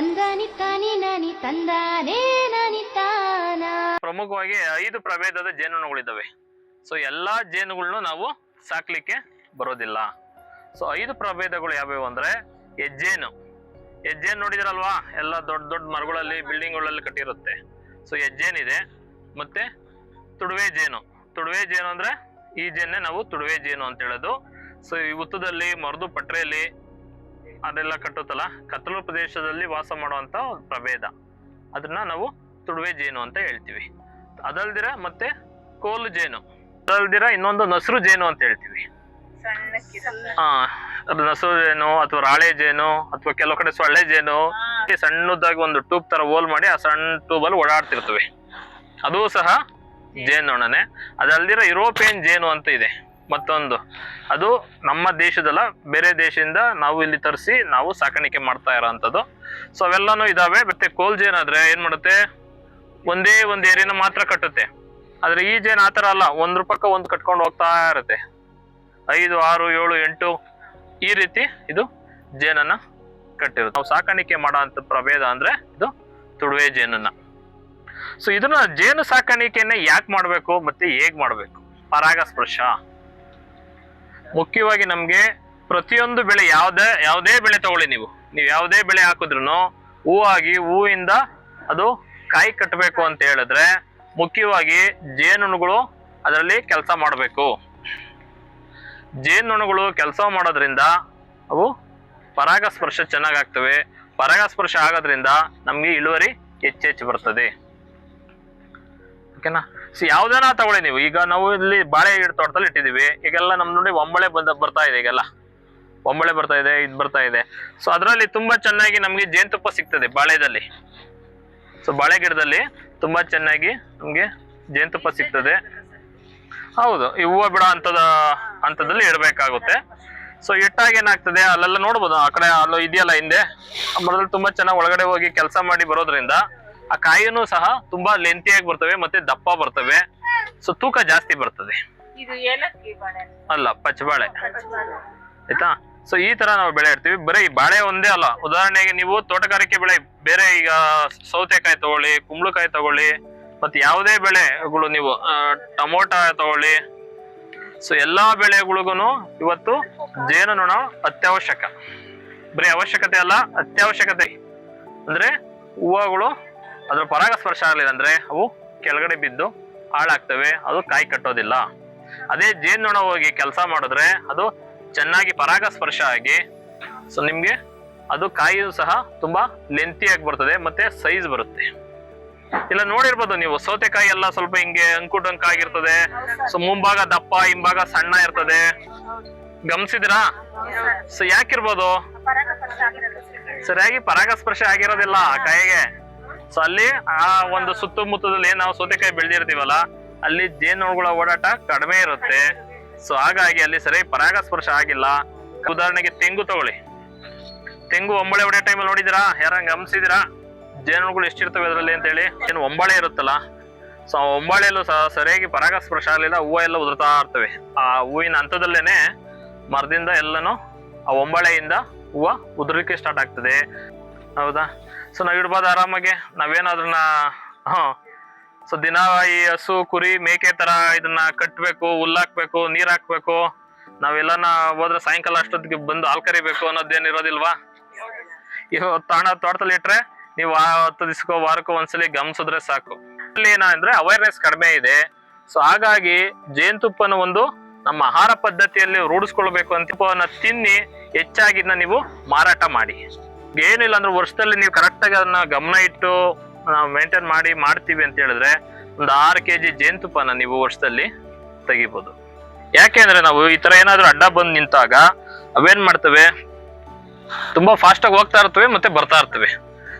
ನಾನಿ, ತಂದಾನೇ ಪ್ರಮುಖವಾಗಿ ಐದು ಪ್ರಭೇದದ ಜೇನುನೊಣಗಳಿದ್ದಾವೆ. ಸೊ ಎಲ್ಲಾ ಜೇನುಗಳನ್ನು ನಾವು ಸಾಕ್ಲಿಕ್ಕೆ ಬರೋದಿಲ್ಲ. ಸೊ ಐದು ಪ್ರಭೇದಗಳು ಯಾವ್ಯಾವು ಅಂದ್ರೆ ಹೆಜ್ಜೇನು. ಹೆಜ್ಜೇನು ನೋಡಿದ್ರಲ್ವಾ? ಎಲ್ಲ ದೊಡ್ಡ ದೊಡ್ಡ ಮರಗಳಲ್ಲಿ, ಬಿಲ್ಡಿಂಗ್ಗಳಲ್ಲಿ ಕಟ್ಟಿರುತ್ತೆ. ಸೊ ಹೆಜ್ಜೇನಿದೆ. ಮತ್ತೆ ತುಡುವೆ ಜೇನು. ತುಡುವೆ ಜೇನು ಅಂದ್ರೆ ಈ ಜೇನ್ನೇ ನಾವು ತುಡುವೆ ಜೇನು ಅಂತ ಹೇಳೋದು. ಸೊ ಈ ಉತ್ತದಲ್ಲಿ ಮರದು ಪಟ್ರೆಯಲ್ಲಿ ಅದೆಲ್ಲ ಕಟ್ಟುತ್ತಲ್ಲ ಕತ್ತಲು ಪ್ರದೇಶದಲ್ಲಿ ವಾಸ ಮಾಡುವಂತ ಪ್ರಭೇದ. ಅದನ್ನ ನಾವು ತುಡುವೆ ಜೇನು ಅಂತ ಹೇಳ್ತೀವಿ. ಅದಲ್ದಿರ ಮತ್ತೆ ಕೋಲು ಜೇನು. ಅದಲ್ದಿರ ಇನ್ನೊಂದು ನಸರು ಜೇನು ಅಂತ ಹೇಳ್ತೀವಿ. ಹಾ ನಸರು ಜೇನು ಅಥವಾ ರಾಳೆ ಜೇನು ಅಥವಾ ಕೆಲವು ಕಡೆ ಸೊಳ್ಳೆ ಜೇನು. ಸಣ್ಣದಾಗಿ ಒಂದು ಟ್ಯೂಬ್ ತರ ಹೋಲ್ ಮಾಡಿ ಆ ಸಣ್ಣ ಟ್ಯೂಬ್ ಅಲ್ಲಿ ಓಡಾಡ್ತಿರ್ತವೆ. ಅದು ಸಹ ಜೇನುನೊಣನೆ ಅದಲ್ದಿರ ಯುರೋಪಿಯನ್ ಜೇನು ಅಂತ ಇದೆ. ಮತ್ತೊಂದು. ಅದು ನಮ್ಮ ದೇಶದಲ್ಲ, ಬೇರೆ ದೇಶದಿಂದ ನಾವು ಇಲ್ಲಿ ತರಿಸಿ ನಾವು ಸಾಕಾಣಿಕೆ ಮಾಡ್ತಾ ಇರೋವಂಥದ್ದು ಸೊ ಅವೆಲ್ಲಾನು ಇದಾವೆ. ಮತ್ತೆ ಕೋಲ್ ಜೇನ್ ಆದ್ರೆ ಏನ್ ಮಾಡುತ್ತೆ? ಒಂದೇ ಒಂದು ಏರಿಯಾನ ಮಾತ್ರ ಕಟ್ಟುತ್ತೆ. ಆದ್ರೆ ಈ ಜೇನ್ ಆತರ ಅಲ್ಲ. ಒಂದ್ರ ಪಕ್ಕ ಒಂದು ಕಟ್ಕೊಂಡು ಹೋಗ್ತಾ ಇರುತ್ತೆ. ಐದು, ಆರು, ಏಳು, ಎಂಟು ಈ ರೀತಿ ಇದು ಜೇನನ್ನ ಕಟ್ಟಿರುತ್ತೆ. ನಾವು ಸಾಕಾಣಿಕೆ ಮಾಡೋ ಪ್ರಭೇದ ಅಂದ್ರೆ ಇದು ತುಡುವೆ ಜೇನನ್ನ ಸೊ ಇದನ್ನ ಜೇನು ಸಾಕಾಣಿಕೆಯನ್ನ ಯಾಕೆ ಮಾಡಬೇಕು ಮತ್ತೆ ಹೇಗ್ ಮಾಡಬೇಕು? ಪರಾಗಸ್ಪರ್ಶ. ಮುಖ್ಯವಾಗಿ ನಮ್ಗೆ ಪ್ರತಿಯೊಂದು ಬೆಳೆ ಯಾವ್ದೇ, ಯಾವುದೇ ಬೆಳೆ ತಗೊಳ್ಳಿ ನೀವು. ನೀವು ಯಾವುದೇ ಬೆಳೆ ಹಾಕಿದ್ರು ಹೂವಾಗಿ, ಹೂವಿಂದ ಅದು ಕಾಯಿ ಕಟ್ಟಬೇಕು ಅಂತ ಹೇಳಿದ್ರೆ ಮುಖ್ಯವಾಗಿ ಜೇನುಣಗಳು ಅದರಲ್ಲಿ ಕೆಲಸ ಮಾಡಬೇಕು. ಜೇನುಣಗಳು ಕೆಲಸ ಮಾಡೋದ್ರಿಂದ ಅವು ಪರಾಗಸ್ಪರ್ಶ ಚೆನ್ನಾಗಾಗ್ತವೆ. ಪರಾಗಸ್ಪರ್ಶ ಆಗೋದ್ರಿಂದ ನಮಗೆ ಇಳುವರಿ ಹೆಚ್ಚೆಚ್ಚು ಬರ್ತದೆ. ಓಕೆನಾ? ಸೊ ಯಾವ್ದಾನ ತಗೊಳ್ಳಿ ನೀವು. ಈಗ ನಾವು ಇಲ್ಲಿ ಬಾಳೆ ಗಿಡ ತೋಟದಲ್ಲಿ ಇಟ್ಟಿದೀವಿ ಈಗೆಲ್ಲ ನಮ್ ನೋಡಿ ಒಂಬಳೆ ಬಂದ ಬರ್ತಾ ಇದೆ ಈಗೆಲ್ಲ. ಒಂಬಳೆ ಬರ್ತಾ ಇದೆ, ಇದು ಬರ್ತಾ ಇದೆ. ಸೊ ಅದರಲ್ಲಿ ತುಂಬಾ ಚೆನ್ನಾಗಿ ನಮ್ಗೆ ಜೇನುತುಪ್ಪ ಸಿಗ್ತದೆ ಬಾಳೆದಲ್ಲಿ. ಸೊ ಬಾಳೆ ಗಿಡದಲ್ಲಿ ತುಂಬಾ ಚೆನ್ನಾಗಿ ನಮ್ಗೆ ಜೇನುತುಪ್ಪ ಸಿಗ್ತದೆ. ಹೌದು, ಈ ಹೂವು ಬಿಡೋ ಅಂತದ ಹಂತದಲ್ಲಿ ಇಡಬೇಕಾಗುತ್ತೆ. ಸೊ ಇಟ್ಟಾಗ ಏನಾಗ್ತದೆ, ಅಲ್ಲೆಲ್ಲ ನೋಡ್ಬೋದು. ಆ ಕಡೆ ಅಲ್ಲೋ ಇದೆಯಲ್ಲ ಹಿಂದೆ. ಮರದಲ್ಲಿ ತುಂಬಾ ಚೆನ್ನಾಗಿ ಒಳಗಡೆ ಹೋಗಿ ಕೆಲಸ ಮಾಡಿ ಬರೋದ್ರಿಂದ ಆ ಕಾಯಿನೂ ಸಹ ತುಂಬಾ ಲೆಂತಿಯಾಗಿ ಬರ್ತವೆ ಮತ್ತೆ ದಪ್ಪ ಬರ್ತವೆ. ಸೊ ತೂಕ ಜಾಸ್ತಿ ಬರ್ತದೆ. ಅಲ್ಲ ಪಚ್ಚಬಾಳೆ ಆಯ್ತಾ? ಸೊ ಈ ತರ ನಾವು ಬೆಳೆ ಇರ್ತೀವಿ ಬರೀ ಬಾಳೆ ಒಂದೇ ಅಲ್ಲ. ಉದಾಹರಣೆಗೆ ನೀವು ತೋಟಗಾರಿಕೆ ಬೆಳೆ ಬೇರೆ ಈಗ ಸೌತೆಕಾಯಿ ತಗೊಳ್ಳಿ ಕುಂಬಳಕಾಯಿ ತಗೊಳ್ಳಿ ಮತ್ತೆ ಯಾವುದೇ ಬೆಳೆಗಳು ನೀವು ಟೊಮೊಟ ತಗೊಳ್ಳಿ. ಸೊ ಎಲ್ಲಾ ಬೆಳೆಗಳಿಗೂ ಇವತ್ತು ಜೇನುನೊಣ ಅತ್ಯವಶ್ಯಕ. ಬರೀ ಅವಶ್ಯಕತೆ ಅಲ್ಲ ಅತ್ಯವಶ್ಯಕತೆ. ಅಂದ್ರೆ ಹೂವುಗಳು ಅದ್ರ ಪರಾಗಸ್ಪರ್ಶ ಆಗಲಿಲ್ಲ ಅಂದ್ರೆ ಅವು ಕೆಳಗಡೆ ಬಿದ್ದು ಹಾಳಾಗ್ತವೆ ಅದು ಕಾಯಿ ಕಟ್ಟೋದಿಲ್ಲ. ಅದೇ ಜೇನುನೊಣ ಹೋಗಿ ಕೆಲಸ ಮಾಡಿದ್ರೆ ಅದು ಚೆನ್ನಾಗಿ ಪರಾಗಸ್ಪರ್ಶ ಆಗಿ ಸೊ ನಿಮ್ಗೆ ಅದು ಕಾಯಿಯು ಸಹ ತುಂಬಾ ಲೆಂತಿಯಾಗಿ ಬರ್ತದೆ ಮತ್ತೆ ಸೈಜ್ ಬರುತ್ತೆ. ಇಲ್ಲ ನೋಡಿರ್ಬೋದು ನೀವು ಸೌತೆಕಾಯಿ ಎಲ್ಲ ಸ್ವಲ್ಪ ಹಿಂಗೆ ಅಂಕುಟಂಕ ಆಗಿರ್ತದೆ ಸೊ ಮುಂಭಾಗ ದಪ್ಪ ಹಿಂಭಾಗ ಸಣ್ಣ ಇರ್ತದೆ. ಗಮನಿಸಿದಿರಾ ಸೊ ಯಾಕಿರ್ಬೋದು? ಸರಿಯಾಗಿ ಪರಾಗಸ್ಪರ್ಶ ಆಗಿರೋದಿಲ್ಲ ಆ ಕಾಯಿಗೆ? ಸೊ ಅಲ್ಲಿ ಆ ಒಂದು ಸುತ್ತಮುತ್ತದಲ್ಲಿ ನಾವು ಸೌತೆಕಾಯಿ ಬೆಳೆದಿರ್ತೀವಲ್ಲ, ಅಲ್ಲಿ ಜೇನುಗಳ ಓಡಾಟ ಕಡಿಮೆ ಇರುತ್ತೆ. ಸೊ ಹಾಗಾಗಿ ಅಲ್ಲಿ ಸರಿ ಪರಾಗಸ್ಪರ್ಶ ಆಗಿಲ್ಲ. ಉದಾಹರಣೆಗೆ ತೆಂಗು ತಗೊಳ್ಳಿ. ತೆಂಗು ಒಂಬಳೆ ಹೊಡೆಯೋ ಟೈಮಲ್ಲಿ ನೋಡಿದಿರಾ ಯಾರಂಗ ಗಮನಿಸಿದಿರಾ ಜೇನುಗಳು ಎಷ್ಟಿರ್ತವೆ ಅದರಲ್ಲಿ ಅಂತ ಹೇಳಿ ಏನು ಒಂಬಳೆ ಇರುತ್ತಲ್ಲ. ಸೊ ಆ ಒಂಬಳೆಯಲ್ಲೂ ಸಹ ಸರಿಯಾಗಿ ಪರಾಗಸ್ಪರ್ಶ ಆಗಲಿಲ್ಲ, ಹೂವು ಎಲ್ಲ ಉದುರ್ತಾ ಇರ್ತವೆ. ಆ ಹೂವಿನ ಹಂತದಲ್ಲೇನೆ ಮರದಿಂದ ಎಲ್ಲನೂ ಆ ಒಂಬಳೆಯಿಂದ ಹೂವು ಉದುರಲಿಕ್ಕೆ ಸ್ಟಾರ್ಟ್ ಆಗ್ತದೆ. ಹೌದಾ? ಸೊ ನಾವು ಇಡ್ಬೋದು ಆರಾಮಾಗಿ. ನಾವೇನಾದ್ರನ್ನ ಹ್ಞೂ ಸೊ ದಿನ ಈ ಹಸು, ಕುರಿ, ಮೇಕೆ ತರ ಇದನ್ನ ಕಟ್ಬೇಕು, ಹುಲ್ಲಾಕ್ಬೇಕು ನೀರು ಹಾಕ್ಬೇಕು ನಾವೆಲ್ಲನ ಹೋದ್ರೆ ಸಾಯಂಕಾಲ ಅಷ್ಟೊತ್ತಿಗೆ ಬಂದು ಹಾಲ್ ಕರಿಬೇಕು ಅನ್ನೋದೇನು ಇರೋದಿಲ್ವಾ? ಇವ್ ತಾಣ ತೋಟದಲ್ಲಿ ಇಟ್ರೆ ನೀವು ಹತ್ತು ದಿವ್ಸಕ್ಕೋ, ವಾರಕ್ಕೋ ಒಂದ್ಸಲಿ ಗಮನಿಸಿದ್ರೆ ಸಾಕು. ಅಲ್ಲಿ ಏನಂದ್ರೆ ಅವೇರ್ನೆಸ್ ಕಡಿಮೆ ಇದೆ. ಸೊ ಹಾಗಾಗಿ ಜೇನುತುಪ್ಪನ ಒಂದು ನಮ್ಮ ಆಹಾರ ಪದ್ಧತಿಯಲ್ಲಿ ರೂಢಿಸ್ಕೊಳ್ಬೇಕು ಅಂತ ತಿನ್ನಿ, ಹೆಚ್ಚಾಗಿ ಇದನ್ನ ನೀವು ಮಾರಾಟ ಮಾಡಿ. ಏನಿಲ್ಲ ಅಂದ್ರೆ ವರ್ಷದಲ್ಲಿ ನೀವು ಕರೆಕ್ಟಾಗಿ ಅದನ್ನ ಗಮನ ಇಟ್ಟು ನಾವು ಮೇಂಟೈನ್ ಮಾಡಿ ಮಾಡ್ತೀವಿ ಅಂತ ಹೇಳಿದ್ರೆ ಒಂದು ಆರು ಕೆ ಜಿ ಜೇನುತುಪ್ಪನ ನೀವು ವರ್ಷದಲ್ಲಿ ತೆಗಿಬೋದು. ಯಾಕೆಂದ್ರೆ ನಾವು ಈ ತರ ಏನಾದ್ರೂ ಅಡ್ಡ ಬಂದು ನಿಂತಾಗ ಅವೇನ್ ಮಾಡ್ತವೆ? ತುಂಬಾ ಫಾಸ್ಟ್ ಆಗಿ ಹೋಗ್ತಾ ಇರ್ತವೆ ಮತ್ತೆ ಬರ್ತಾ ಇರ್ತವೆ.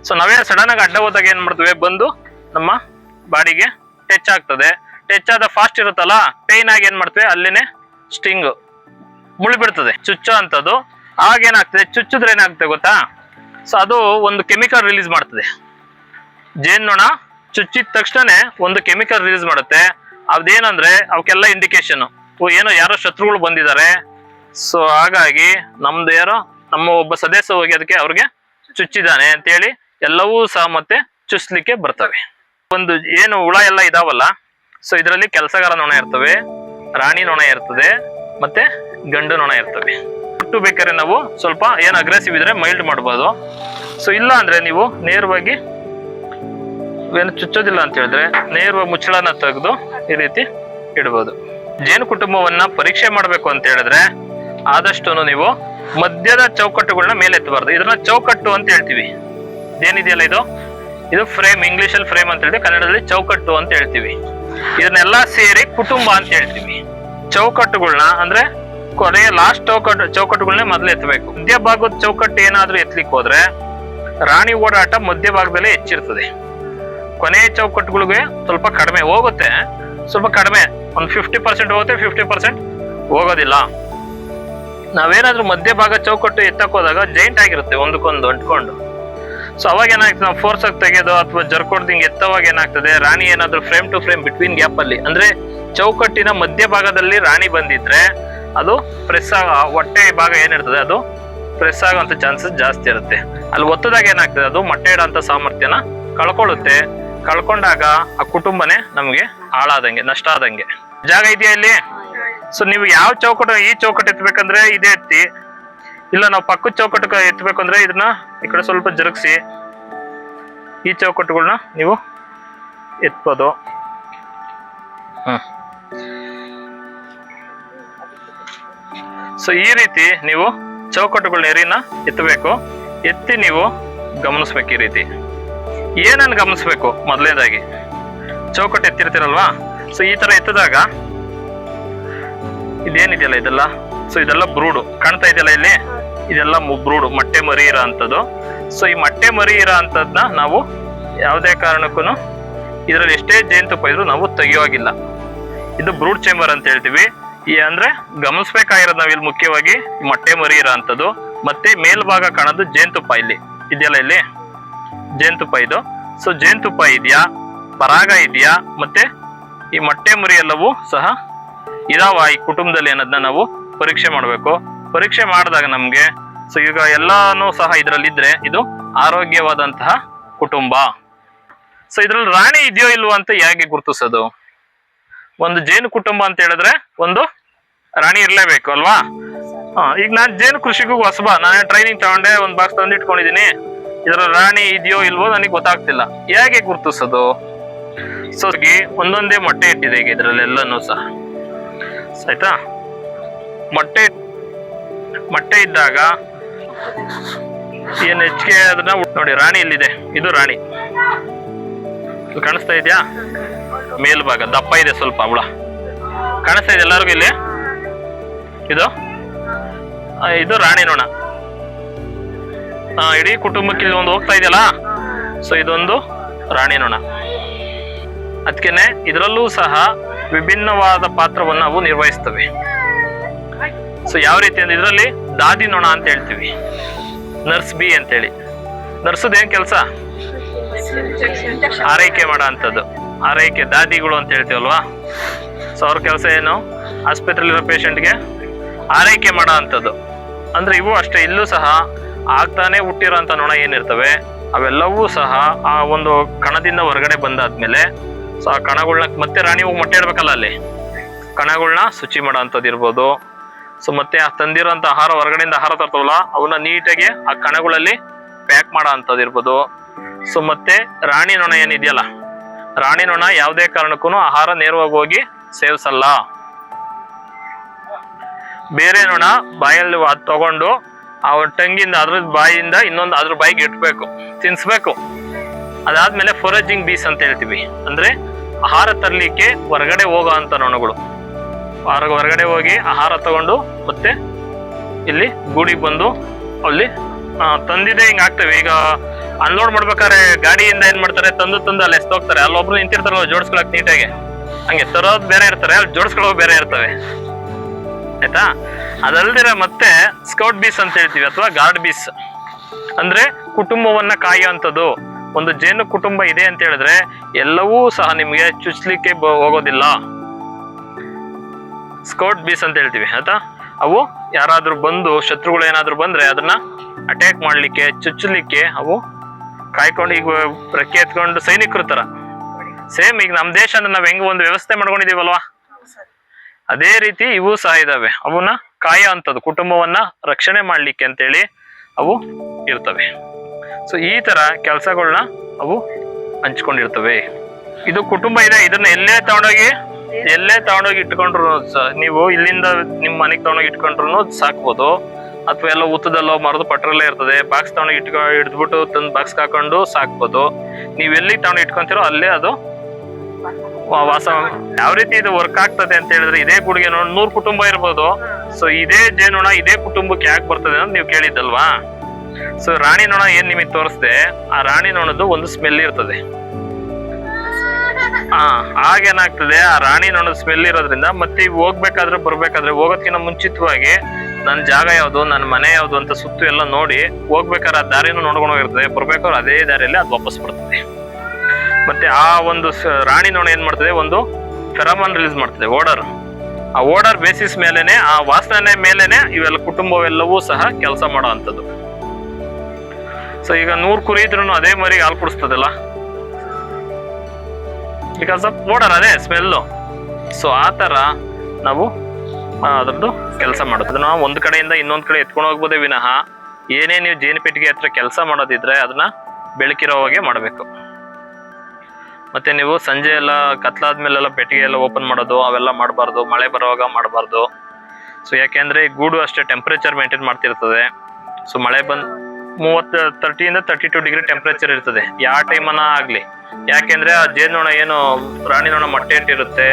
ಸೊ ನಾವೇ ಸಡನ್ ಆಗಿ ಅಡ್ಡ ಹೋದಾಗ ಏನ್ ಮಾಡ್ತವೆ? ಬಂದು ನಮ್ಮ ಬಾಡಿಗೆ ಟಚ್ ಆಗ್ತದೆ. ಟಚ್ ಆದ ಫಾಸ್ಟ್ ಇರುತ್ತಲ್ಲ ಪೇನ್ ಆಗಿ ಏನ್ ಮಾಡ್ತವೆ? ಅಲ್ಲಿನೇ ಸ್ಟಿಂಗ್ ಮುಳ್ಬಿಡ್ತದೆ. ಚುಚ್ಚೋ ಅಂತದ್ದು ಆಗ ಏನಾಗ್ತದೆ? ಚುಚ್ಚಿದ್ರೆ ಏನಾಗ್ತದೆ ಗೊತ್ತಾ? ಸೊ ಅದು ಒಂದು ಕೆಮಿಕಲ್ ರಿಲೀಸ್ ಮಾಡ್ತದೆ. ಜೇನ್ನೊಣ ಚುಚ್ಚಿದ ತಕ್ಷಣ ಒಂದು ಕೆಮಿಕಲ್ ರಿಲೀಸ್ ಮಾಡುತ್ತೆ. ಅದೇನಂದ್ರೆ ಅವಕ್ಕೆಲ್ಲ ಇಂಡಿಕೇಶನ್ ಏನೋ ಯಾರೋ ಶತ್ರುಗಳು ಬಂದಿದ್ದಾರೆ. ಸೊ ಹಾಗಾಗಿ ನಮ್ದು ಯಾರೋ, ನಮ್ಮ ಒಬ್ಬ ಸದಸ್ಯ ಹೋಗಿ ಅದಕ್ಕೆ ಅವ್ರಿಗೆ ಚುಚ್ಚಿದಾನೆ ಅಂತೇಳಿ ಎಲ್ಲವೂ ಸಹ ಮತ್ತೆ ಚುಚ್ಚಲಿಕ್ಕೆ ಬರ್ತವೆ. ಒಂದು ಏನು ಹುಳ ಎಲ್ಲ ಇದಾವಲ್ಲ ಸೊ ಇದರಲ್ಲಿ ಕೆಲಸಗಾರ ನೊಣ ಇರ್ತವೆ, ರಾಣಿ ನೊಣ ಇರ್ತದೆ, ಮತ್ತೆ ಗಂಡು ನೊಣ ಇರ್ತವೆ. ಹುಟ್ಟು ಬೇಕಾದ್ರೆ ನಾವು ಸ್ವಲ್ಪ ಏನು ಅಗ್ರೆಸಿವ್ ಇದ್ರೆ ಮೈಲ್ಡ್ ಮಾಡ್ಬೋದು. ಸೊ ಇಲ್ಲ ಅಂದ್ರೆ ನೀವು ನೇರವಾಗಿ ಏನು ಚುಚ್ಚೋದಿಲ್ಲ ಅಂತ ಹೇಳಿದ್ರೆ ನೇರವಾಗಿ ಮುಚ್ಚಳನ ತೆಗೆದು ಈ ರೀತಿ ಇಡ್ಬೋದು. ಜೇನು ಕುಟುಂಬವನ್ನ ಪರೀಕ್ಷೆ ಮಾಡಬೇಕು ಅಂತ ಹೇಳಿದ್ರೆ ಆದಷ್ಟು ನೀವು ಮಧ್ಯದ ಚೌಕಟ್ಟುಗಳನ್ನ ಮೇಲೆ ಎತ್ತಬಾರ್ದು ಇದನ್ನ ಚೌಕಟ್ಟು ಅಂತ ಹೇಳ್ತೀವಿ. ಏನಿದೆಯಲ್ಲ ಇದು? ಇದು ಫ್ರೇಮ್ ಇಂಗ್ಲಿಷ್ ಅಲ್ಲಿ ಫ್ರೇಮ್ ಅಂತ ಹೇಳಿದ್ರೆ ಕನ್ನಡದಲ್ಲಿ ಚೌಕಟ್ಟು ಅಂತ ಹೇಳ್ತೀವಿ. ಇದನ್ನೆಲ್ಲ ಸೇರಿ ಕುಟುಂಬ ಅಂತ ಹೇಳ್ತೀವಿ. ಚೌಕಟ್ಟುಗಳನ್ನ ಅಂದ್ರೆ ಕೊನೆಯ ಲಾಸ್ಟ್ ಚೌಕಟ್ಟು ಚೌಕಟ್ಟುಗಳನ್ನೇ ಮೊದಲು ಎತ್ತಬೇಕು ಮಧ್ಯ ಭಾಗದ ಚೌಕಟ್ಟು ಏನಾದ್ರೂ ಎತ್ತಲಿಕ್ಕೆ ಹೋದ್ರೆ ರಾಣಿ ಓಡಾಟ ಮಧ್ಯ ಭಾಗದಲ್ಲೇ ಹೆಚ್ಚಿರ್ತದೆ. ಕೊನೆಯ ಚೌಕಟ್ಟುಗಳಿಗೆ ಸ್ವಲ್ಪ ಕಡಿಮೆ ಹೋಗುತ್ತೆ. ಸ್ವಲ್ಪ ಕಡಿಮೆ, ಒಂದು ಫಿಫ್ಟಿ ಪರ್ಸೆಂಟ್ ಹೋಗುತ್ತೆ ಫಿಫ್ಟಿ ಪರ್ಸೆಂಟ್ ಹೋಗೋದಿಲ್ಲ. ನಾವೇನಾದ್ರೂ ಮಧ್ಯ ಭಾಗ ಚೌಕಟ್ಟು ಎತ್ತಕ್ಕೆ ಹೋದಾಗ ಜೈಂಟ್ ಆಗಿರುತ್ತೆ, ಒಂದಕ್ಕೊಂದು ಅಂಟ್ಕೊಂಡು. ಸೊ ಅವಾಗ ಏನಾಗ್ತದೆ, ನಾವು ಫೋರ್ಸ್ ಆಗಿ ತೆಗೆಯೋದು ಅಥವಾ ಹಿಂಗೆ ಎತ್ತವಾಗ ಏನಾಗ್ತದೆ, ರಾಣಿ ಏನಾದ್ರೂ frame to frame between gap ಅಲ್ಲಿ, ಅಂದ್ರೆ ಚೌಕಟ್ಟಿನ ಮಧ್ಯ ಭಾಗದಲ್ಲಿ ರಾಣಿ ಬಂದಿದ್ರೆ ಅದು ಪ್ರೆಸ್ ಆಗ ಹೊಟ್ಟೆ ಭಾಗ ಏನಿರ್ತದೆ ಅದು ಪ್ರೆಸ್ ಆಗುವಂಥ ಚಾನ್ಸಸ್ ಜಾಸ್ತಿ ಇರುತ್ತೆ. ಅಲ್ಲಿ ಒತ್ತದಾಗ ಏನಾಗ್ತದೆ? ಅದು ಮೊಟ್ಟೆ ಇಡೋಂಥ ಸಾಮರ್ಥ್ಯನ ಕಳ್ಕೊಳ್ಳುತ್ತೆ. ಕಳ್ಕೊಂಡಾಗ ಆ ಕುಟುಂಬನೇ ನಮಗೆ ಹಾಳಾದಂಗೆ, ನಷ್ಟ ಆದಂಗೆ. ಜಾಗ ಇದೆಯಾ ಇಲ್ಲಿ? ಸೊ ನೀವು ಯಾವ ಚೌಕಟ್ಟು, ಈ ಚೌಕಟ್ಟು ಎತ್ತಬೇಕಂದ್ರೆ ಇದೇ ಎತ್ತಿ. ಇಲ್ಲ ನಾವು ಪಕ್ಕದ ಚೌಕಟ್ಟು ಎತ್ತಬೇಕು ಅಂದ್ರೆ ಇದನ್ನ ಈ ಕಡೆ ಸ್ವಲ್ಪ ಜರುಗಿಸಿ. ಈ ಚೌಕಟ್ಟುಗಳನ್ನ ನೀವು ಎತ್ಬೋದು. ಹ್ಮ್ ಸೊ ಈ ರೀತಿ ನೀವು ಚೌಕಟ್ಟುಗಳ ನೀರಿನ ಎತ್ತಬೇಕು. ಎತ್ತಿ ನೀವು ಗಮನಿಸ್ಬೇಕು ಈ ರೀತಿ. ಏನನ್ನು ಗಮನಿಸ್ಬೇಕು? ಮೊದಲನೇದಾಗಿ ಚೌಕಟ್ಟು ಎತ್ತಿರ್ತೀರಲ್ವಾ? ಸೊ ಈ ತರ ಎತ್ತಿದಾಗ ಇದೇನಿದೆಯಲ್ಲ ಇದೆಲ್ಲ? ಸೊ ಇದೆಲ್ಲ ಬ್ರೂಡು. ಕಾಣ್ತಾ ಇದೆಯಲ್ಲ ಇಲ್ಲಿ? ಇದೆಲ್ಲ ಬ್ರೂಡು. ಮೊಟ್ಟೆ ಮರಿ ಇರೋ ಅಂಥದ್ದು ಸೊ ಈ ಮೊಟ್ಟೆ ಮರಿ ಇರೋ ಅಂಥದ್ನ ನಾವು ಯಾವುದೇ ಕಾರಣಕ್ಕೂ ಇದರಲ್ಲಿ ಎಷ್ಟೇ ಜೇನುತುಪ್ಪ ಇದ್ರೂ ನಾವು ತೆಗಿಯೋಗಿಲ್ಲ. ಇದು ಬ್ರೂಡ್ ಚೇಂಬರ್ ಅಂತ ಹೇಳ್ತೀವಿ. ಈ ಅಂದ್ರೆ ಗಮನಿಸ್ಬೇಕಾಗಿರೋದು ನಾವಿಲ್ಲಿ ಮುಖ್ಯವಾಗಿ ಮೊಟ್ಟೆ ಮರಿ ಇರೋ ಅಂಥದ್ದು ಮತ್ತೆ ಮೇಲ್ಭಾಗ ಕಾಣೋದು ಜೇನುತುಪ್ಪ ಇಲ್ಲಿ. ಇದೆಯಲ್ಲ ಇಲ್ಲಿ? ಜೇನುತುಪ್ಪ ಇದು. ಸೊ ಜೇನುತುಪ್ಪ ಇದೆಯಾ? ಪರಾಗ ಇದೆಯಾ? ಮತ್ತೆ ಈ ಮೊಟ್ಟೆ ಮರಿ ಎಲ್ಲವೂ ಸಹ ಇದಾವ ಈ ಕುಟುಂಬದಲ್ಲಿ ಅನ್ನೋದನ್ನ ನಾವು ಪರೀಕ್ಷೆ ಮಾಡಬೇಕು. ಪರೀಕ್ಷೆ ಮಾಡಿದಾಗ ನಮ್ಗೆ ಸೊ ಈಗ ಎಲ್ಲಾನು ಸಹ ಇದರಲ್ಲಿದ್ರೆ ಇದು ಆರೋಗ್ಯವಾದಂತಹ ಕುಟುಂಬ. ಸೊ ಇದ್ರಲ್ಲಿ ರಾಣಿ ಇದೆಯೋ ಇಲ್ವೋ ಅಂತ ಹೇಗೆ ಗುರುತಿಸೋದು? ಒಂದು ಜೇನು ಕುಟುಂಬ ಅಂತ ಹೇಳಿದ್ರೆ ಒಂದು ರಾಣಿ ಇರಲೇಬೇಕು, ಅಲ್ವಾ? ಈಗ ನಾನು ಜೇನು ಕೃಷಿಗೂ ಹೊಸಬ ನಾನು ಟ್ರೈನಿಂಗ್ ತಗೊಂಡೆ, ಒಂದು ಬಾಕ್ಸ್ ತಂದಿಟ್ಕೊಂಡಿದ್ದೀನಿ ಇದರ ರಾಣಿ ಇದೆಯೋ ಇಲ್ವೋ ನನಗೆ ಗೊತ್ತಾಗ್ತಿಲ್ಲ. ಹೇಗೆ ಗುರುತಿಸೋದು? ಸೊ ಒಂದೊಂದೇ ಮೊಟ್ಟೆ ಇಟ್ಟಿದೆ ಈಗ ಇದರಲ್ಲೆಲ್ಲನೂ ಸಹ. ಆಯ್ತಾ? ಮೊಟ್ಟೆ ಮೊಟ್ಟೆ ಇದ್ದಾಗ ಏನು ಹೆಚ್ಚಿಗೆ ಅದನ್ನ ನೋಡಿ, ರಾಣಿ ಇಲ್ಲಿದೆ. ಇದು ರಾಣಿ. ಕಾಣಿಸ್ತಾ ಇದೆಯಾ? ಮೇಲ್ಭಾಗ, ದಪ್ಪ ಇದೆ ಸ್ವಲ್ಪ, ಹುಳ. ಕಾಣಿಸ್ತಾ ಇದೆ ಎಲ್ಲರಿಗೂ ಇಲ್ಲಿ? ಇದು? ಇದು ರಾಣಿ ನೊಣ. ಇಡೀ ಕುಟುಂಬಕ್ಕೆ ಇಲ್ಲಿ ಒಂದು ಹೋಗ್ತಾ ಇದೆಯಲ್ಲ? ಸೊ ಇದೊಂದು ರಾಣಿ ನೊಣ. ಅದಕ್ಕೇನೆ ಇದರಲ್ಲೂ ಸಹ ವಿಭಿನ್ನವಾದ ಪಾತ್ರವನ್ನು ಅವು ನಿರ್ವಹಿಸ್ತವೆ. ಸೊ ಯಾವ ರೀತಿ ಅಂದ್ರೆ ಇದರಲ್ಲಿ ದಾದಿ ನೊಣ ಅಂತ ಹೇಳ್ತೀವಿ. ನರ್ಸ್ ಬಿ ಅಂತೇಳಿ. ನರ್ಸದ್ ಏನ್ ಕೆಲಸ? ಆರೈಕೆ ಮಾಡೋ ಅಂಥದ್ದು ಆರೈಕೆ ದಾದಿಗಳು ಅಂತ ಹೇಳ್ತೀವಲ್ವಾ? ಸೊ ಅವ್ರ ಕೆಲಸ ಏನು? ಆಸ್ಪತ್ರೆಯಲ್ಲಿರೋ ಪೇಷಂಟ್ಗೆ ಆರೈಕೆ ಮಾಡೋ ಅಂಥದ್ದು ಅಂದ್ರೆ ಇವು ಅಷ್ಟೇ, ಇಲ್ಲೂ ಸಹ ಆಗ್ತಾನೆ ಹುಟ್ಟಿರೋಂಥ ನೊಣ ಏನಿರ್ತವೆ, ಅವೆಲ್ಲವೂ ಸಹ ಆ ಒಂದು ಕಣದಿಂದ ಹೊರಗಡೆ ಬಂದಾದ್ಮೇಲೆ, ಸೊ ಆ ಕಣಗಳನ್ನ ಮತ್ತೆ ರಾಣಿ ಹೋಗಿ ಮೊಟ್ಟೆ ಇಡ್ಬೇಕಲ್ಲ ಅಲ್ಲಿ? ಕಣಗಳನ್ನ ಶುಚಿ ಮಾಡೋ ಅಂಥದ್ದು ಇರ್ಬೋದು. ಸೊ ಮತ್ತೆ ಆ ತಂದಿರೋಂಥ ಆಹಾರ ಹೊರಗಡೆಯಿಂದ ಆಹಾರ ತರ್ತವಲ್ಲ, ಅವನ್ನ ನೀಟಾಗಿ ಆ ಕಣಗಳಲ್ಲಿ ಪ್ಯಾಕ್ ಮಾಡೋ ಅಂಥದ್ದು ಇರ್ಬೋದು. ಸೊ ಮತ್ತೆ ರಾಣಿ ನೊಣ ಏನಿದೆಯಲ್ಲ, ರಾಣಿ ನೊಣ ಯಾವುದೇ ಕಾರಣಕ್ಕೂ ಆಹಾರ ನೇರವಾಗಿ ಹೋಗಿ ಸೇವಿಸಲ್ಲ. ಬೇರೆ ನೊಣ ಬಾಯಲ್ಲಿ ಅದು ತಗೊಂಡು ಆ ಟಂಗಿಂದ ಅದ್ರ ಬಾಯಿಯಿಂದ ಇನ್ನೊಂದು ಅದ್ರ ಬಾಯಿಗೆ ಇಟ್ಬೇಕು, ತಿನ್ಸ್ಬೇಕು. ಅದಾದ್ಮೇಲೆ ಫೊರಜಿಂಗ್ ಬೀಸ್ ಅಂತ ಹೇಳ್ತೀವಿ. ಅಂದ್ರೆ ಆಹಾರ ತರಲಿಕ್ಕೆ ಹೊರಗಡೆ ಹೋಗೋ ಅಂತ ನೊಣಗಳು. ಹೊರ ಹೊರಗಡೆ ಹೋಗಿ ಆಹಾರ ತಗೊಂಡು ಮತ್ತೆ ಇಲ್ಲಿ ಗೂಡಿಗೆ ಬಂದು ಅಲ್ಲಿ ತಂದಿದೆ ಹಿಂಗ್ ಆಗ್ತವೆ. ಈಗ ಅನ್ಲೋಡ್ ಮಾಡ್ಬೇಕಾದ್ರೆ ಗಾಡಿಯಿಂದ ಏನ್ ಮಾಡ್ತಾರೆ? ತಂದು ತಂದು ಅಲ್ಲಿ ಎಸ್ತೋಗ್ತಾರೆ ಅಲ್ಲೊಬ್ರು ನಿಂತಿರ್ತಾರಲ್ಲ ಜೋಡಿಸ್ಕೊಳಕ್ ನೀಟಾಗಿ. ಹಂಗೆ ತರೋದ್ ಬೇರೆ ಇರ್ತಾರೆ ಅಲ್ಲಿ ಜೋಡಿಸ್ಕೊಳ್ಳೋ ಬೇರೆ ಇರ್ತವೆ. ಆಯ್ತಾ? ಅದಲ್ದಿರ ಮತ್ತೆ ಸ್ಕೌಟ್ ಬೀಸ್ ಅಂತ ಹೇಳ್ತೀವಿ ಅಥವಾ ಗಾರ್ಡ್ ಬೀಸ್. ಅಂದ್ರೆ ಕುಟುಂಬವನ್ನ ಕಾಯುವಂಥದ್ದು. ಒಂದು ಜೇನು ಕುಟುಂಬ ಇದೆ ಅಂತ ಹೇಳಿದ್ರೆ ಎಲ್ಲವೂ ಸಹ ನಿಮಗೆ ಚುಚ್ಲಿಕ್ಕೆ ಹೋಗೋದಿಲ್ಲ. ಸ್ಕೌಟ್ ಬೀಸ್ ಅಂತ ಹೇಳ್ತೀವಿ, ಆಯ್ತಾ? ಅವು ಯಾರಾದ್ರೂ ಬಂದು, ಶತ್ರುಗಳು ಏನಾದ್ರೂ ಬಂದ್ರೆ ಅದನ್ನ ಅಟ್ಯಾಕ್ ಮಾಡ್ಲಿಕ್ಕೆ ಚುಚ್ಚಲಿಕ್ಕೆ ಅವು ಕಾಯ್ಕೊಂಡು ಈಗ ರೆಕ್ಕೆ ಎತ್ಕೊಂಡು ಸೈನಿಕರು ತರ. ಸೇಮ್ ಈಗ ನಮ್ಮ ದೇಶ ಅಂದ್ರೆ ನಾವ್ ಹೆಂಗ್ ಒಂದು ವ್ಯವಸ್ಥೆ ಮಾಡ್ಕೊಂಡಿದೀವಲ್ವಾ? ಅದೇ ರೀತಿ ಇವು ಸಹ ಇದಾವೆ. ಅವನ್ನ ಕಾಯ ಅಂತದ್ದು, ಕುಟುಂಬವನ್ನ ರಕ್ಷಣೆ ಮಾಡ್ಲಿಕ್ಕೆ ಅಂತೇಳಿ ಅವು ಇರ್ತವೆ. ಸೊ ಈ ತರ ಕೆಲಸಗಳನ್ನ ಅವು ಹಂಚ್ಕೊಂಡಿರ್ತವೆ. ಇದು ಕುಟುಂಬ ಇದೆ, ಇದನ್ನ ಎಲ್ಲೇ ತಗೊಂಡೋಗಿ ಎಲ್ಲೇ ತಗೊಂಡೋಗಿ ಇಟ್ಕೊಂಡ್ರು ನೀವು ಇಲ್ಲಿಂದ ನಿಮ್ಮ ಮನೆಗೆ ತಗೊಂಡೋಗಿ ಇಟ್ಕೊಂಡ್ರು ಸಾಕ್ಬೋದು. ಅಥವಾ ಎಲ್ಲ ಉತ್ತದಲ್ಲೋ ಮರದ ಪಟ್ರಲ್ಲೇ ಇರ್ತದೆ ಬಾಕ್ಸ್ ತಗೊಂಡೋಗಿ ಇಟ್ಕೊ, ಹಿಡಿದ್ಬಿಟ್ಟು ತಂದು ಬಾಕ್ಸ್ ಹಾಕೊಂಡು ಸಾಕ್ಬೋದು. ನೀವು ಎಲ್ಲಿ ತಗೊಂಡು ಇಟ್ಕೊಂತೀರೋ ಅಲ್ಲೇ ಅದು ವಾಸ. ಯಾವ ರೀತಿ ಇದು ವರ್ಕ್ ಆಗ್ತದೆ ಅಂತ ಹೇಳಿದ್ರೆ ಇದೇ ಗುಡುಗೆ ನೋಡಿ ನೂರ್ ಕುಟುಂಬ ಇರ್ಬೋದು. ಸೊ ಇದೇ ಜೇನುಣ ಇದೇ ಕುಟುಂಬಕ್ಕೆ ಯಾಕೆ ಬರ್ತದೆ ಅಂತ ನೀವು ಕೇಳಿದ್ದಲ್ವಾ? ಸೊ ರಾಣಿ ನೊಣ ಏನ್ ನಿಮಗೆ ತೋರಿಸ್ದೆ? ಆ ರಾಣಿ ನೊಣದ್ದು ಒಂದು ಸ್ಮೆಲ್ ಇರ್ತದೆ. ಹಾ ಆಗೇನಾಗ್ತದೆ ಆ ರಾಣಿ ನೊಣದ ಸ್ಮೆಲ್ ಇರೋದ್ರಿಂದ ಮತ್ತೆ ಈಗ ಹೋಗ್ಬೇಕಾದ್ರೆ ಬರ್ಬೇಕಾದ್ರೆ ಹೋಗೋದ್ಕಿಂತ ಮುಂಚಿತವಾಗಿ ನನ್ನ ಜಾಗ ಯಾವುದು ನನ್ನ ಮನೆ ಯಾವ್ದು ಅಂತ ಸುತ್ತು ಎಲ್ಲ ನೋಡಿ ಹೋಗ್ಬೇಕಾದ್ರೆ ಆ ದಾರಿನೂ ನೋಡ್ಕೊಂಡು ಹೋಗಿರ್ತದೆ. ಬರ್ಬೇಕಾದ್ರೆ ಅದೇ ದಾರಿಯಲ್ಲಿ ಅದು ವಾಪಸ್ ಬರ್ತದೆ. ಮತ್ತೆ ಆ ಒಂದು ರಾಣಿ ನೊಣ ಏನ್ ಮಾಡ್ತದೆ? ಒಂದು ಫೆರಮಾನ್ ರಿಲೀಸ್ ಮಾಡ್ತದೆ ಓಡರ್ ಆ ಓಡರ್ ಬೇಸಿಸ್ ಮೇಲೆನೆ, ಆ ವಾಸನೆ ಮೇಲೆನೆ ಇವೆಲ್ಲ ಕುಟುಂಬವೆಲ್ಲವೂ ಸಹ ಕೆಲಸ ಮಾಡೋ ಅಂಥದ್ದು ಸೊ ಈಗ ನೂರ್ ಕುರಿ ಇದ್ರೂ ಅದೇ ಮರಿ ಹಾಲು ಕುಡಿಸ್ತದಲ್ಲ? ಬಿಕಾಸ್ ಆಫ್ ಓಡರ್ ಅದೇ ಸ್ಮೆಲ್ಲು ಸೊ ಆ ಥರ ನಾವು ಅದರದ್ದು ಕೆಲಸ ಮಾಡೋದು. ನಾವು ಒಂದು ಕಡೆಯಿಂದ ಇನ್ನೊಂದು ಕಡೆ ಎತ್ಕೊಂಡು ಹೋಗ್ಬೋದೇ ವಿನಃ ಏನೇ ನೀವು ಜೇನು ಪೆಟ್ಟಿಗೆ ಹತ್ರ ಕೆಲಸ ಮಾಡೋದಿದ್ರೆ ಅದನ್ನ ಬೆಳಕಿರೋವಾಗೆ ಮಾಡಬೇಕು. ಮತ್ತೆ ನೀವು ಸಂಜೆ ಎಲ್ಲ ಕತ್ಲಾದ್ಮೇಲೆಲ್ಲ ಪೆಟ್ಟಿಗೆ ಎಲ್ಲ ಓಪನ್ ಮಾಡೋದು, ಅವೆಲ್ಲ ಮಾಡಬಾರ್ದು, ಮಳೆ ಬರುವಾಗ ಮಾಡಬಾರ್ದು. ಸೊ ಯಾಕೆಂದ್ರೆ ಗೂಡು ಅಷ್ಟೇ ಟೆಂಪ್ರೇಚರ್ ಮೇಂಟೈನ್ ಮಾಡ್ತಿರ್ತದೆ. ಸೊ ಮಳೆ ಬಂದು ಮೂವತ್ತು ತರ್ಟಿಯಿಂದ ತರ್ಟಿ ಟು ಡಿಗ್ರಿ ಟೆಂಪ್ರೇಚರ್ ಇರ್ತದೆ. ಯಾವ ಟೈಮನ್ನ ಆಗಲಿ. ಯಾಕೆಂದ್ರೆ ಆ ಜೇನುನೊಣ ಏನು ರಾಣಿ ನೊಣ ಮೊಟ್ಟೆ ಇಟ್ಟಿರುತ್ತೆ,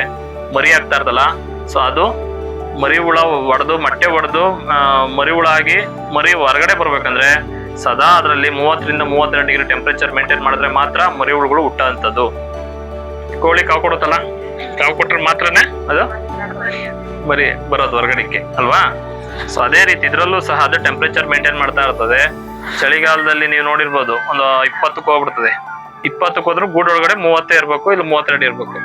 ಮರಿ ಆಗ್ತಾ ಇರ್ತಲ್ಲ ಸೊ ಅದು ಮರಿ ಹುಳ ಒಡೆದು, ಮೊಟ್ಟೆ ಒಡೆದು ಮರಿ ಹುಳ ಆಗಿ ಮರಿ ಹೊರಗಡೆ ಬರ್ಬೇಕಂದ್ರೆ ಸದಾ ಅದರಲ್ಲಿ ಮೂವತ್ತರಿಂದ ಮೂವತ್ತೆರಡು ಡಿಗ್ರಿ ಟೆಂಪರೇಚರ್ ಮೇಂಟೈನ್ ಮಾಡಿದ್ರೆ ಮಾತ್ರ ಮರಿ ಹುಳುಗಳು ಹುಟ್ಟಂಥದ್ದು ಕೋಳಿ ಕಾವು ಕೊಡುತ್ತಲ್ಲ? ಕಾವು ಕೊಟ್ರೆ ಮಾತ್ರನೇ ಅದು? ಮರಿ ಬರೋದು ಹೊರಗಡೆಗೆ ಅಲ್ವಾ? ಸೊ ಅದೇ ರೀತಿ ಇದರಲ್ಲೂ ಸಹ ಅದು ಟೆಂಪರೇಚರ್ ಮೇಂಟೈನ್ ಮಾಡ್ತಾ ಇರ್ತದೆ. ಚಳಿಗಾಲದಲ್ಲಿ ನೀವು ನೋಡಿರ್ಬೋದು, ಒಂದು ಇಪ್ಪತ್ತಕ್ಕೆ ಹೋಗ್ಬಿಡ್ತದೆ. ಇಪ್ಪತ್ತಕ್ಕೆ ಹೋದ್ರೂ ಗೂಡೊಳಗಡೆ ಮೂವತ್ತೇ ಇರಬೇಕು, ಇಲ್ಲಿ ಮೂವತ್ತೆರಡು ಇರಬೇಕು.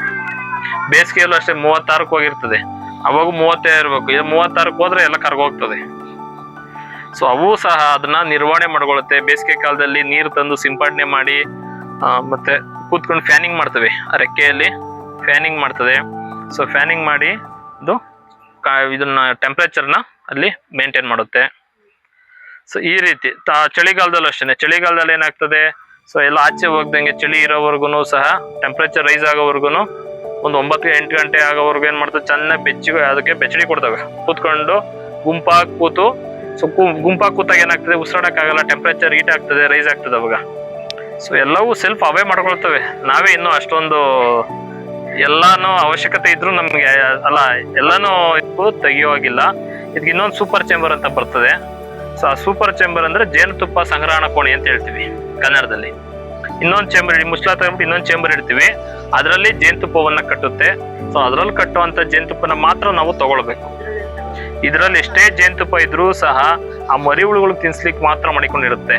ಬೇಸಿಗೆಯಲ್ಲೂ ಅಷ್ಟೇ ಮೂವತ್ತಾರಕ್ಕೆ ಹೋಗಿರ್ತದೆ. ಅವಾಗ ಮೂವತ್ತೇ ಇರಬೇಕು. ಇದು ಮೂವತ್ತಾರಕ್ಕೆ ಹೋದ್ರೆ ಎಲ್ಲ ಕರ್ಗೋಗ್ತದೆ. ಸೊ ಅವು ಸಹ ಅದನ್ನ ನಿರ್ವಹಣೆ ಮಾಡ್ಕೊಳ್ಳುತ್ತೆ. ಬೇಸಿಗೆ ಕಾಲದಲ್ಲಿ ನೀರು ತಂದು ಸಿಂಪಡಣೆ ಮಾಡಿ ಮತ್ತೆ ಕೂತ್ಕೊಂಡು ಫ್ಯಾನಿಂಗ್ ಮಾಡ್ತವೆ. ಆ ರೆಕ್ಕೆಯಲ್ಲಿ ಫ್ಯಾನಿಂಗ್ ಮಾಡ್ತದೆ. ಸೊ ಫ್ಯಾನಿಂಗ್ ಮಾಡಿ ಇದು ಕಾ, ಇದನ್ನ ಟೆಂಪ್ರೇಚರ್ನ ಅಲ್ಲಿ ಮೇಂಟೈನ್ ಮಾಡುತ್ತೆ. ಸೊ ಈ ರೀತಿ ಚಳಿಗಾಲದಲ್ಲೂ ಅಷ್ಟೇ ಚಳಿಗಾಲದಲ್ಲಿ ಏನಾಗ್ತದೆ? ಸೊ ಎಲ್ಲ ಆಚೆ ಹೋಗ್ದಂಗೆ ಚಳಿ ಇರೋವರೆಗೂ ಸಹ ಟೆಂಪ್ರೇಚರ್ ರೈಸ್ ಆಗೋವರೆಗೂ ಒಂದು ಒಂಬತ್ತು ಎಂಟು ಗಂಟೆ ಆಗೋವರೆಗೂ ಏನು ಮಾಡ್ತದೆ? ಚೆನ್ನಾಗಿ ಬೆಚ್ಚಿಗೆ ಅದಕ್ಕೆ ಬೆಚ್ಚಡಿ ಕೊಡ್ತವೆ. ಕೂತ್ಕೊಂಡು ಗುಂಪಾಗಿ ಕೂತು ಸೊ ಗುಂಪಾಗಿ ಕೂತಾಗ ಏನಾಗ್ತದೆ? ಉಸಿರಾಡಕ್ಕಾಗಲ್ಲ ಟೆಂಪ್ರೇಚರ್ ಹೀಟ್ ಆಗ್ತದೆ ರೈಸ್ ಆಗ್ತದೆ ಅವಾಗ. ಸೊ ಎಲ್ಲವೂ ಸೆಲ್ಫ್ ಅವೇ ಮಾಡ್ಕೊಳ್ತವೆ. ನಾವೇ ಇನ್ನೂ ಅಷ್ಟೊಂದು ಎಲ್ಲಾನು ಅವಶ್ಯಕತೆ ಇದ್ರೂ ನಮ್ಗೆ, ಅಲ್ಲ, ಎಲ್ಲಾನು ಇದು ತೆಗಿಯೋಗಿಲ್ಲ. ಇದಕ್ಕೆ ಇನ್ನೊಂದು ಸೂಪರ್ ಚೇಂಬರ್ ಅಂತ ಬರ್ತದೆ. ಸೊ ಆ ಸೂಪರ್ ಚೇಂಬರ್ ಅಂದ್ರೆ ಜೇನುತುಪ್ಪ ಸಂಗ್ರಹಣ ಕೋಣೆ ಅಂತ ಹೇಳ್ತೀವಿ, ಕನ್ನಡದಲ್ಲಿ. ಇನ್ನೊಂದು ಚೇಂಬರ್ ಮುಸ್ಲಾ ತಗೊಂಡ್ಬಿಟ್ಟು ಇನ್ನೊಂದು ಚೇಂಬರ್ ಇಡ್ತೀವಿ. ಅದರಲ್ಲಿ ಜೇನುತುಪ್ಪವನ್ನ ಕಟ್ಟುತ್ತೆ. ಸೊ ಅದರಲ್ಲಿ ಕಟ್ಟುವಂತ ಜೇನುತುಪ್ಪನ ಮಾತ್ರ ನಾವು ತಗೊಳ್ಬೇಕು. ಇದರಲ್ಲಿ ಎಷ್ಟೇ ಜೇನುತುಪ್ಪ ಇದ್ರೂ ಸಹ ಆ ಮರಿ ಹುಳುಗಳು ತಿನ್ಸ್ಲಿಕ್ಕೆ ಮಾತ್ರ ಮಾಡಿಕೊಂಡಿರುತ್ತೆ.